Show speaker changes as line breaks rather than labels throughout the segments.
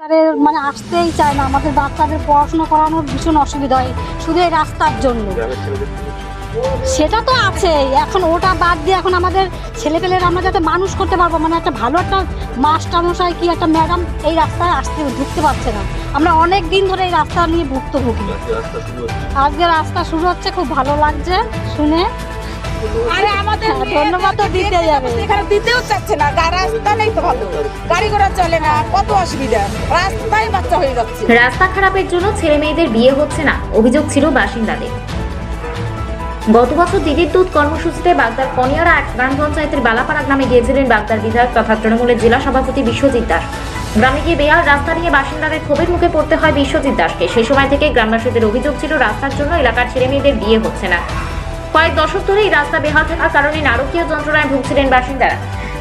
ডাক্তারের মানে আসতেই চায় না। আমাদের বাচ্চাদের পড়াশোনা করানোর ভীষণ অসুবিধা হয়, শুধু এই রাস্তার জন্য। সেটা তো আছে এখন ওটা বাদ দিয়ে এখন আমাদের ছেলে ছেলেপেলের আমরা যাতে মানুষ করতে পারব মানে একটা ভালো একটা মাস্টার মশাই কি একটা ম্যাডাম এই রাস্তায় আসতে ঢুকতে পারছে না। আমরা অনেক দিন ধরে এই রাস্তা নিয়ে ভুক্তভোগী। আজকে রাস্তা শুরু হচ্ছে, খুব ভালো লাগছে শুনে।
আরে আমাদের
হ্যাঁ, ধন্যবাদ তো দিতে যাবে।
এখানে দিতেও চাচ্ছে না। রাস্তা নেই তো ভালো। গাড়ি ঘোড়া চলে না কত অসুবিধা। রাস্তায় বাচ্চা হয়ে যাচ্ছে।
রাস্তা খারাপের জন্য ছেলে মেয়েদের বিয়ে হচ্ছে না অভিযোগ ছিল বাসিন্দাদের। গত বছর দিদির দুধ কর্মসূচিতে বাগদার কনিয়ারা এক গ্রাম পঞ্চায়েতের বালাপাড়া গ্রামে গিয়েছিলেন বাগদার বিধায়ক তথা তৃণমূলের জেলা সভাপতি বিশ্বজিৎ দাস। গ্রামে গিয়ে বেয়াল রাস্তা নিয়ে বাসিন্দাদের ক্ষোভের মুখে পড়তে হয় বিশ্বজিৎ দাসকে। সেই সময় থেকে গ্রামবাসীদের অভিযোগ ছিল রাস্তার জন্য এলাকার ছেলে মেয়েদের বিয়ে হচ্ছে না। কয়েক দশক ধরে এই রাস্তা বেহাল থাকার কারণে নারকীয় যন্ত্রণায় ভুগছিলেন বাসিন্দারা।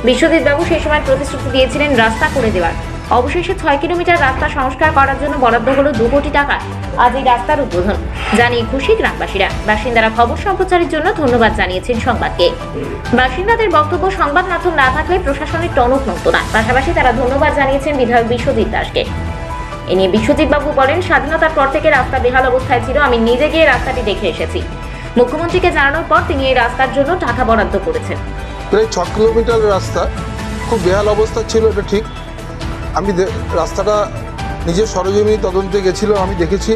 বিশ্বজিৎ বাবু সেই সময় প্রতিশ্রুতি দিয়েছিলেন রাস্তা করে দেওয়ার। অবশেষে ছয় কিলোমিটার রাস্তা সংস্কার করার জন্য বরাদ্দ হলো দু কোটি টাকা। আজ এই রাস্তার উদ্বোধন। জানিয়ে খুশি গ্রামবাসীরা। বাসিন্দারা খবর সম্প্রচারের জন্য ধন্যবাদ জানিয়েছেন সংবাদকে। বাসিন্দাদের বক্তব্য সংবাদ মাধ্যম না থাকলে প্রশাসনের টনক নড়ত না। পাশাপাশি তারা ধন্যবাদ জানিয়েছেন বিধায়ক বিশ্বজিৎ দাসকে। এ নিয়ে বিশ্বজিৎ বাবু বলেন, স্বাধীনতার পর থেকে রাস্তা বেহাল অবস্থায় ছিল। আমি নিজে গিয়ে রাস্তাটি দেখে এসেছি। মুখ্যমন্ত্রীকে জানানোর পর তিনি এই রাস্তার জন্য টাকা বরাদ্দ করেছেন।
প্রায় ছ কিলোমিটার রাস্তা, খুব বেহাল অবস্থা ছিল, এটা ঠিক। আমি রাস্তাটা নিজের সরজমিনি তদন্তে গেছিলাম, আমি দেখেছি।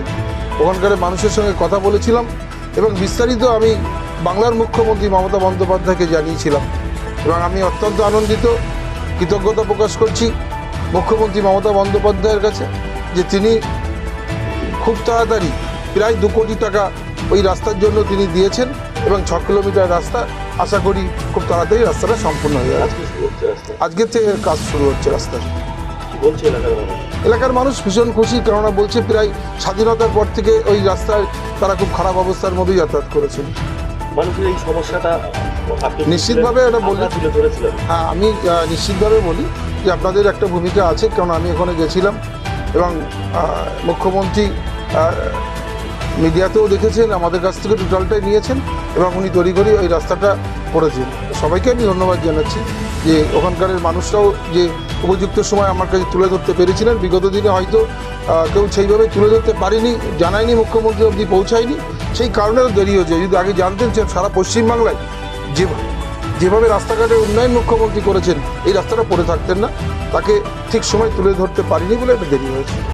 ওখানকার মানুষের সঙ্গে কথা বলেছিলাম এবং বিস্তারিত আমি বাংলার মুখ্যমন্ত্রী মমতা বন্দ্যোপাধ্যায়কে জানিয়েছিলাম। এবং আমি অত্যন্ত আনন্দিত, কৃতজ্ঞতা প্রকাশ করছি মুখ্যমন্ত্রী মমতা বন্দ্যোপাধ্যায়ের কাছে যে তিনি খুব তাড়াতাড়ি প্রায় দু কোটি টাকা ওই রাস্তার জন্য তিনি দিয়েছেন এবং ছ কিলোমিটার রাস্তা আশা করি খুব তাড়াতাড়ি রাস্তাটা সম্পূর্ণ হয়ে যাবে আজকের থেকে কাজ শুরু হচ্ছে রাস্তার।
এলাকার মানুষ?
ভীষণ খুশি কেননা বলছে প্রায় স্বাধীনতার পর থেকে ওই রাস্তায় তারা খুব খারাপ অবস্থার মধ্যেই যাতায়াত করেছেন।
মানুষের এই সমস্যাটা
নিশ্চিতভাবে এটা বললে-
ধরেছিলাম।
হ্যাঁ আমি নিশ্চিতভাবে বলি যে আপনাদের একটা ভূমিকা আছে কারণ আমি ওখানে গেছিলাম এবং মুখ্যমন্ত্রী মিডিয়াতেও দেখেছেন, আমাদের কাছ থেকে টোটালটাই নিয়েছেন এবং উনি তৈরি করে ওই রাস্তাটা করেছেন। সবাইকে আমি ধন্যবাদ জানাচ্ছি যে ওখানকার মানুষরাও যে উপযুক্ত সময় আমার কাছে তুলে ধরতে পেরেছিলেন। বিগত দিনে হয়তো কেউ সেইভাবে তুলে ধরতে পারিনি, জানায়নি, মুখ্যমন্ত্রী অবধি পৌঁছায়নি। সেই কারণেও দেরি হয়েছে। যদি আগে জানতেন যে সারা পশ্চিমবাংলায় যে, যেভাবে রাস্তাঘাটের উন্নয়ন মুখ্যমন্ত্রী করেছেন, এই রাস্তাটা পড়ে থাকতেন না। তাকে ঠিক সময় তুলে ধরতে পারিনি বলে এটা দেরি হয়েছে।